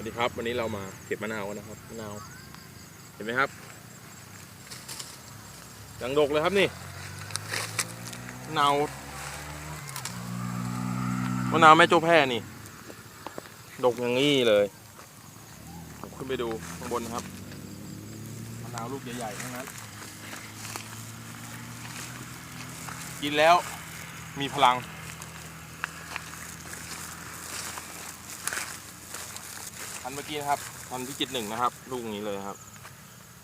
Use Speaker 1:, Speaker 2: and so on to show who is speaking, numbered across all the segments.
Speaker 1: วัสดีครับวันนี้เรามาเก็บมะนาวกันนะครับมะนาวเห็นไหมครับยังดกเลยครับนี่มะนาวมะนาวแม่โจ้แพร่นี่ ดกอย่างนี้เลยผมขึ้นไปดูข้างบนนะครับมะนาวลูกใหญ่ๆทั้งนั้นกินแล้วมีพลัง พันเมื่อกี้นะครับพันพิจิตหนึ่งนะครับ ลูกนี้เลยครับ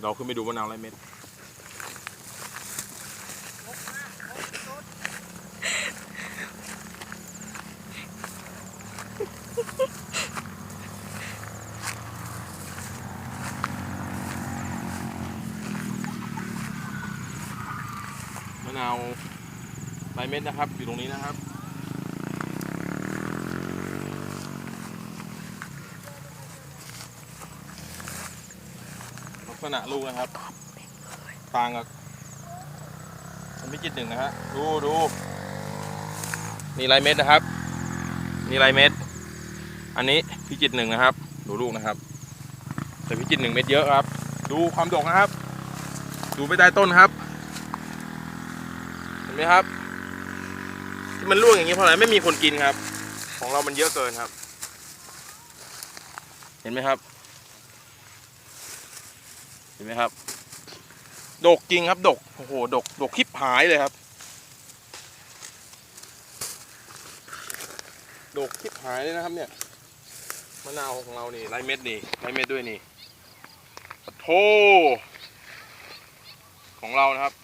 Speaker 1: เราขึ้นไปดูมะนาวไรเม็ดมะนาวไรเม็ดนะครับ อยู่ตรงนี้นะครับ ษณะลูกนะครับต่างกับพันพิจิตรหนึ่งนะฮะดูดูนี่ลายเม็ดนะครับนี่ลายเม็ด อันนี้พิจิตรหนึ่งนะครับ ดูลูกนะครับ แต่พิจิตรหนึ่งเม็ดเยอะครับ ดูความดกนะครับ ดูไปใต้ต้นครับ เห็นไหมครับ ที่มันร่วงอย่างนี้เพราะอะไรไม่มีคนกินครับ ของเรามันเยอะเกินครับ เห็นไหมครับ เห็นไหมครับ ดกจริงครับ ดก โอ้โห ดก ดกคลิปหายเลยครับ ดกคลิปหายเลยนะครับ เนี่ย มะนาวของเรานี่ไรเม็ดนี่ไรเม็ดด้วยนี่โทของเรานะครับ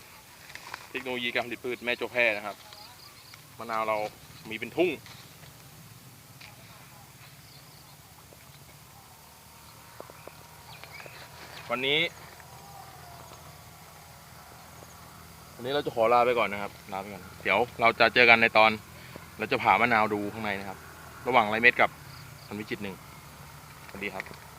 Speaker 1: เทคโนโลยีการผลิตพืชแม่โจแพรนะครับ มะนาวเรามีเป็นทุ่ง วันนี้วันนี้เราจะขอลาไปก่อนนะครับลาไปก่อนเดี๋ยวเราจะเจอกันในตอน เราจะผ่ามะนาวดูข้างในนะครับ ระหว่างไรเม็ดกับพันวิจิตหนึ่งสวัสดีครับ